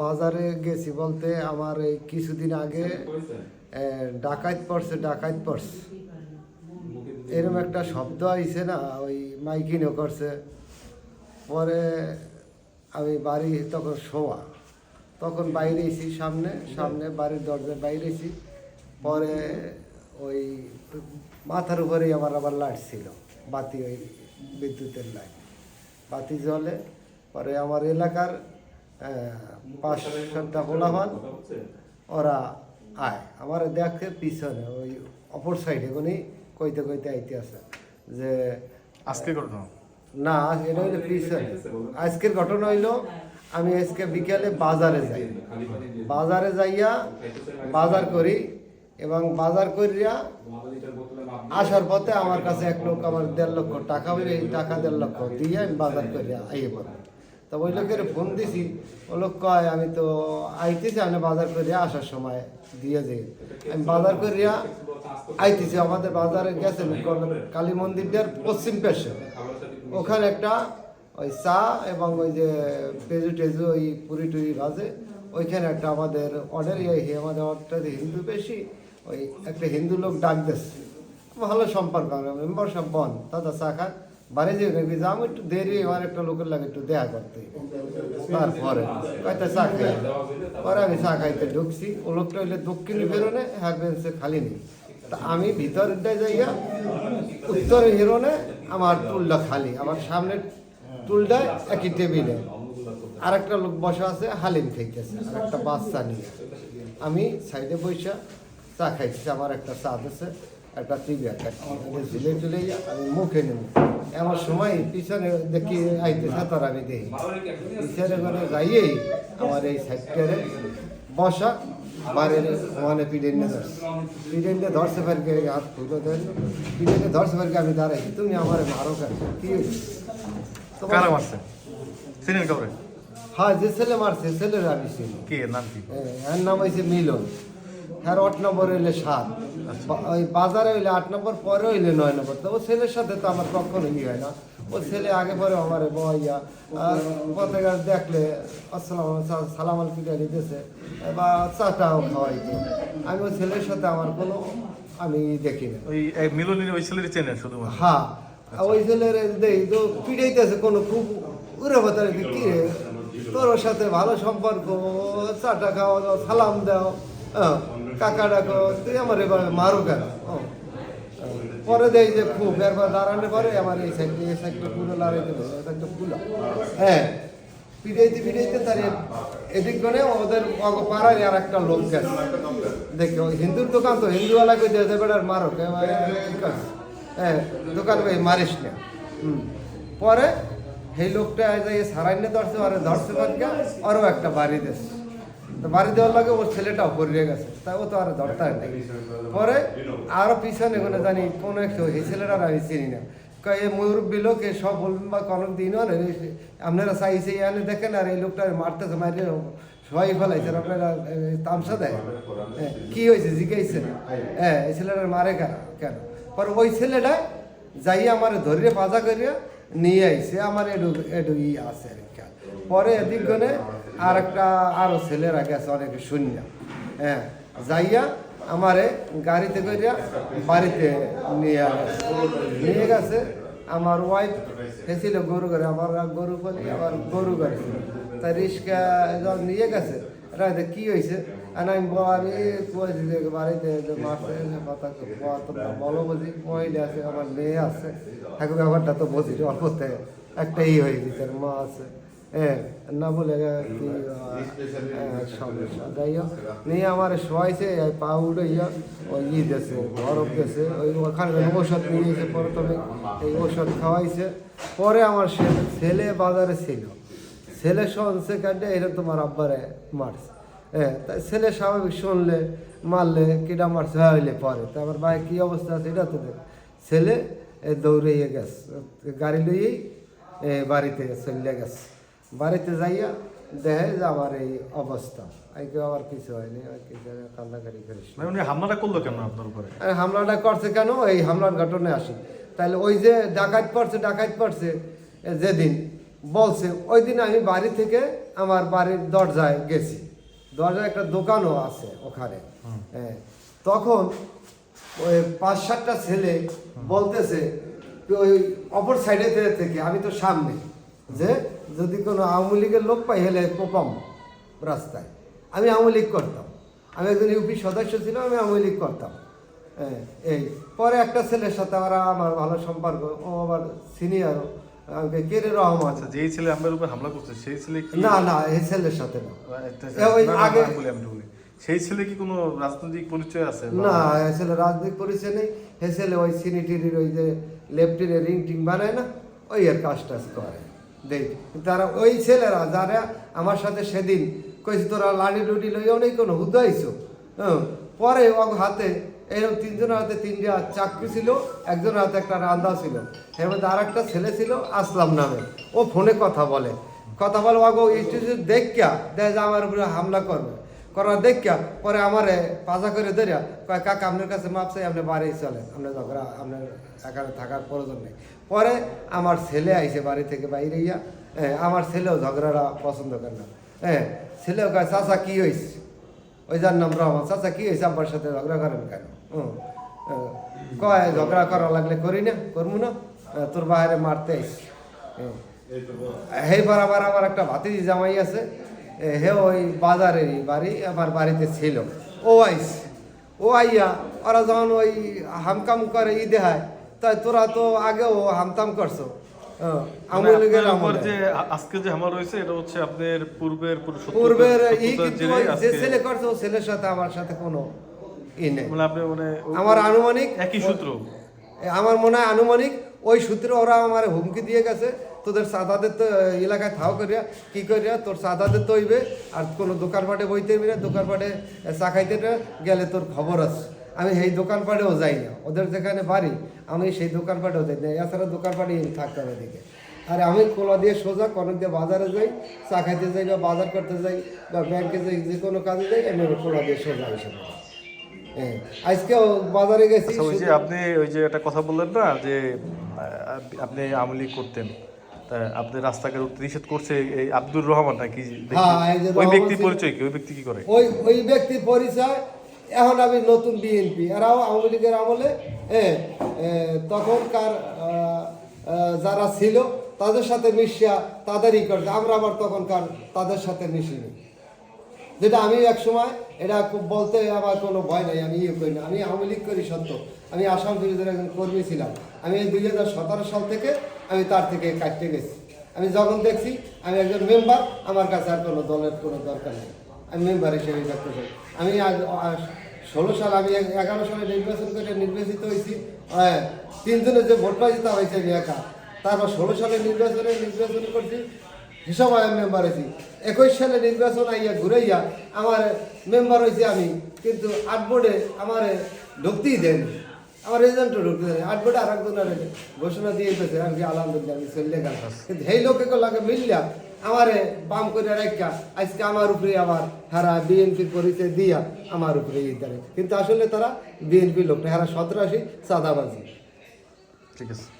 বাজারে গেছি বলতে আমার এই কিছুদিন আগে এ, ডাকাত পড়ছে ডাকাত পড়ছে। এরকম একটা শব্দ আইছে না ওই মাইকিনও করছে। পরে আমি বাড়ি তখন শোয়া। তখন বাইরে এসি সামনে সামনে বাড়ির দরজার বাইরে এসি। পরে ওই মাথার উপরেই আমার আবার লাইট ছিল বাতি ওই বিদ্যুতের লাইট। বাতি জ্বলে পরে আমার এলাকার পাঁচ সাতটা হোলাভান ওরা আয়। আমার দেখে পিছনে ওই অপর সাইডে কোনি কইতে কইতে আইতে আছে যে আজকে ঘটনা? না এটা হইল পিছনে। আজকের ঘটনা হইল আমি আজকে বিকেলে বাজারে যাই। বাজারে যাইয়া বাজার করি এবং বাজার করিয়া আসার পথে আমার কাছে এক লোক আমার দেড় লক্ষ টাকা এই টাকা দেড় লক্ষ দিয়ে আমি বাজার করিয়া আইয়ে পড়ি। তা ওই লোকের ফোন দিছি। ও লোক কয়, আমি তো আইতেছি আমি বাজার করিয়া আসার সময় দিয়ে যাই আমি বাজার করিয়া আইতেছি, আমাদের বাজারে গেছে কালী মন্দিরটার পশ্চিম পাশে। ওখানে একটা ওই চা এবং ওই যে পেজু টেজু ওই পুরি টুরি ভাজে। ওইখানে একটা আমাদের অর্ডার ইয়ে আমাদের অর্ডার হিন্দু বেশি, ওই একটা হিন্দু লোক ডাক দিচ্ছে ভালো সম্পর্ক মেম্বার সব বন দাদা চা খান বাড়ি যে নেবি যাম একটু দেরি আমার একটা লোকের লাগে একটু দেখা করতে। তারপরে কয়টা চা খাই? পরে আমি চা খাইতে ঢুকছি। ও লোকটা হইলে দক্ষিণে বেরোনে হ্যাঁ বেঞ্চে খালি নেই। তা আমি ভিতরটায় যাইয়া উত্তর হিরোনে আমার টুলটা খালি। আমার সামনে টুলটা একই টেবিলে। আর একটা লোক বসা আছে, হালিম খাইতেছে। আর একটা বাচ্চা নিয়ে। আমি সাইডে বসে চা খাইতেছি আমার একটা চা আছে একটা টিভি একটা ঝুলে টুলে আমি মুখে নেব। এমন সময় পিছনে দেখি আইতেছে তার আমি দেখি। পিছনে করে যাইয়েই আমার এই সাইডটারে বসা বাড়ির ওখানে পিডেন্ডে ধরছে। পিডেন্ডে ধরছে ফেরকে হাত খুলে দেন পিডেন্ডে ধরছে ফেরকে আমি দাঁড়াই। তুমি আমার মারো কেন? কি কারা মারছে? চিনেন কাউরে? হ্যাঁ যে ছেলে মারছে ছেলের আমি চিনি। কে? নাম কি? এর নাম হয়েছে মিলন। হ্যাঁ আট নম্বর হইলে সাত। ওই বাজারে হইলে আট নম্বর পরে হইলে নয় নম্বর। তো ও ছেলের সাথে তো আমার কখনো ই হয় না। ও ছেলে আগে পরে আমার বইয়া পথে ঘাট দেখলে আসসালাম সালাম আল কিটারি দিতেছে। বা চাটাও খাওয়াইতো আমি ওই ছেলের সাথে আমার কোনো আমি দেখি না। ওই মিলনের ওই ছেলের চেনেন শুধুমাত্র? হ্যাঁ। ওই ছেলের দেই তো পিড়াইতেছে কোনো খুব উড়ে বাতারে কি রে? তোর ওর সাথে ভালো সম্পর্ক চাটা খাওয়া দাও সালাম দাও। কাকা ডাকো তুই আমার এবার মারো কেন। পরে দেই যে, খুব, এরপর দাঁড়ানো পরে আমার এই সাইড, এই সাইডটা পুরো লড়াই দেবে সাইডটা পুরো হ্যাঁ পিড়াইতে পিড়াইতে তার এদিক করে ওদের পাড়ায় আর একটা লোক গেছে দেখে, হিন্দুর দোকান তো, হিন্দুওয়ালা কই দিয়ে দেবে আর মারো হ্যাঁ দোকান ভাই মারিস না। পরে সেই লোকটা সারাইনে ধরছে, আর ধরছে আরও একটা বাড়ি দিয়েছে তো বাড়ি দেওয়ার লাগে ওর ছেলেটাও পড়িয়ে গেছে। তাই ও তো আর ধরতে হয় পরে আরও পিছনে কোনো জানি কোনো একটু এই ছেলেটা আমি চিনি না। এ মুরব্বী লোক সব বলবেন বা কোনো দিন আপনারা চাইছে এনে দেখেন আর এই লোকটা মারতেছে মারিয়ে সবাই ফেলাইছেন আপনারা তামসা দেয়। কি হয়েছে, জিজ্ঞাসা হ্যাঁ এই ছেলেটার মারে কেন কেন? পরে ওই ছেলেটা যাই আমার ধরিয়ে পাজা করিয়া নিয়ে আইসে আমার এডু এডু ই আছে আর কি। পরে এদিক গনে আর একটা আরও ছেলেরা গেছে, অনেকে শূন্য হ্যাঁ যাইয়া আমারে গাড়িতে করিয়া বাড়িতে নিয়ে নিয়ে গেছে, আমার ওয়াইফ এসেছিল গরু ঘরে আমার গরু বলি আমার গরু ঘরে। তাই রিক্সা যখন নিয়ে গেছে। রাতে কি হয়েছে আর আমি যে বাড়িতে যে কথা বলো বুঝি, মহিলা আছে, আমার মেয়ে আছে। ঠাকুর ব্যাপারটা তো বুঝি, অল্পতে একটা ই হয়ে গেছে, মা আছে। না বলে সমস্যা যাই হোক, নিয়ে আমার শোয়াইছে পা উঠে ইয়া ওই ই দেশে বরফ দেশে ওই ওখানে ঔষধ নিয়ে এসে প্রথমে এই ঔষধ খাওয়াইছে। পরে আমার ছেলে বাজারে ছিল। ছেলে শুনছে কাটে এটা তোমার আব্বারে মারছে। হ্যাঁ ছেলে স্বাভাবিক শুনলে, মারলে কিটা মারছে হইলে পরে। তা আমার ভাই, কী অবস্থা আছে এটা তো ছেলে দৌড়ে গেছে, গাড়ি লইয়েই বাড়িতে চলে গেছে। বাড়িতে যাইয়া দেখে যে আমার এই অবস্থা আবার কিছু হয়নি আর কিছু কান্নাকাটি করিস মানে উনি হামলাটা করল কেন আপনার উপরে? আর হামলাটা করছে কেন? এই হামলার ঘটনায় আসি। তাহলে ওই যে ডাকাত পড়ছে ডাকাত পড়ছে যেদিন বলছে ওই দিন আমি বাড়ি থেকে আমার বাড়ির দরজায় গেছি। দরজায় একটা দোকানও আছে ওখানে। হ্যাঁ তখন ওই পাঁচ সাতটা ছেলে বলতেছে ওই অপর সাইডে থেকে আমি তো সামনে। যে যদি কোনো আওয়ামী লীগের লোক পাই হলে কোপাম রাস্তায়। আমি আওয়ামী লীগ করতাম। আমি একজন ইউপি সদস্য ছিলাম আমি আওয়ামী লীগ করতাম। হ্যাঁ, এই পরে একটা ছেলের সাথে ওরা আমার ভালো সম্পর্ক ও আমার সিনিয়র আমাকে কেরে রহমান? আচ্ছা যেই ছেলে আমার উপর হামলা করছে সেই ছেলে না না এই ছেলের সাথে না। ওই আগে-। সেই ছেলে কি কোনো রাজনৈতিক পরিচয় আছে? না ছেলে রাজনৈতিক পরিচয় নেই। ছেলে ওই ওই যে লেফটিনে রিং টিং বানায় না ওই এর কাজ টাজ করে। দেখ তারা ওই ছেলেরা যারা আমার সাথে সেদিন কইছে, তোরা লাডি ডুডি লইয়াও নেই কোনো হুদাইছো হ্যাঁ পরে ও হাতে এরকম তিনজনের হাতে তিনটা চাকরি ছিল, একজনের হাতে একটা রান্দা ছিল। এর মধ্যে আর একটা ছেলে ছিল আসলাম নামে। ও ফোনে কথা বলে। কথা বলে ওগো যদি দেখা দেখ যে আমার উপরে হামলা করবে। করার দেখা পরে আমারে পাজা করে ধরিয়া কয়, কাকা, আপনার কাছে মাপ চাই, আপনি বাড়ি চলেন। আপনার ঝগড়া, আপনার এখানে থাকার প্রয়োজন নেই। পরে আমার ছেলে আইছে বাড়ি থেকে বাইরে ইয়া হ্যাঁ, আমার ছেলেও ঝগড়াটা পছন্দ করে না। হ্যাঁ ছেলেও কয় চাচা কী হয়েছে ওই যার নাম রহমান। চাচা কি হয়েছে আব্বার সাথে ঝগড়া করেন কেন? হুম, হ্যাঁ। কয় ঝগড়া করা লাগলে করি না করব না। হ্যাঁ, তোর বাইরে মারতে আইস হ্যাঁ হেবার আবার আমার একটা ভাতিজি জামাই আছে। হে ওই বাজারেরই বাড়ি আমার বাড়িতে ছিল। ও আইস ও আইয়া ওরা যখন ওই হামকাম করে ই দেখায় তাই তোরা তো আগেও হামতাম করছ। মানে আওয়ামী লীগের আপনার উপর আমলে। যে আজকে যে হামলা রয়েছে এটা হচ্ছে আপনার পূর্বের পূর্বের ই শত্রুতার কিন্তু জেরে ওই যে ছেলে করছে ছেলের সাথে আমার সাথে কোনো ই নেই। মানে আপনি মানে আমার আনুমানিক একই সূত্র। আমার মনে হয় আনুমানিক ওই সূত্রে ওরা আমার হুমকি দিয়ে গেছে তোদের সাদাদের তো এলাকায় থাও করিয়া কি করিয়া তোর সাদাদের তো হইবে আর কোনো দোকানপাটে বইতে হইবে না দোকানপাটে চা খাইতে গেলে তোর খবর আছে। আমি সেই দোকানপাটেও যাই না। ওদের যেখানে বাড়ি আমি সেই দোকানপাটেও যাই না। এছাড়া দোকানপাটে থাকতাম এদিকে। আর আমি কোলা দিয়ে সোজা কনক দিয়ে বাজারে যাই চা খাইতে যাই বা বাজার করতে যাই বা ব্যাংকে যাই যে কোনো কাজে যাই আমি কোলা দিয়ে সোজা হিসেবে হ্যাঁ আজকেও বাজারে গেছি আচ্ছা যে আপনি ওই যে একটা কথা বললেন না যে আপনি আওয়ামী লীগ করতেন আপনি রাস্তাঘাট উঠতে নিষেধ করছে এই আব্দুর রহমান নাকি? হ্যাঁ, ওই ব্যক্তির পরিচয় কি? ওই ব্যক্তি কি করে? ওই ওই ব্যক্তির পরিচয় এখন আমি নতুন বিএনপি এরাও আওয়ামী লীগের আমলে হ্যাঁ তখনকার যারা ছিল, তাদের সাথে মিশিয়া তাদেরই করছে। আমরা আবার তখনকার তাদের সাথে মিশিনি। যেটা আমি এক সময়, এটা বলতে আমার কোনো ভয় নাই, আমি ইয়ে করি না। আমি আওয়ামী লীগ করি সত্য। আমি আসাম বিরোধীর একজন কর্মী ছিলাম। আমি এই দুই হাজার সতেরো সাল থেকে আমি তার থেকে কাটতে গেছি। আমি যখন দেখছি, আমি একজন মেম্বার আমার কাছে আর কোনো দলের কোনো দরকার নেই। আমি মেম্বার হিসেবে থাকতে চাই। আমি ষোলো সাল আমি এগারো সালে নির্বাচন করে নির্বাচিত হয়েছি। হ্যাঁ তিনজনের যে ভোট পাইছি তা হয়েছে আমি একা। তারপর ষোলো সালে নির্বাচনে নির্বাচন করছি, হিসাব আমি মেম্বার হয়েছি। একুশ সালে নির্বাচন আইয়া ঘুরাইয়া আমার মেম্বার হয়েছি আমি, কিন্তু আট বোর্ডে আমার ঢুকতেই দেয়নি। আমার এজেন্টও ঢুকতে দেয়নি। আট বোর্ডে আর একজনের ঘোষণা দিয়ে দিতেছে আমি আলহামদুলিল্লাহ, আমি চলে গেলাম। কিন্তু এই লোকে লাগে মিললা আমারে বাম করে রেখা আজকে আমার উপরে আবার হারা বিএনপির পরিচয় দিয়া আমার উপরে ই কিন্তু আসলে তারা বিএনপি লোকটা হারা সতরাশি সাদাবাজি ঠিক আছে।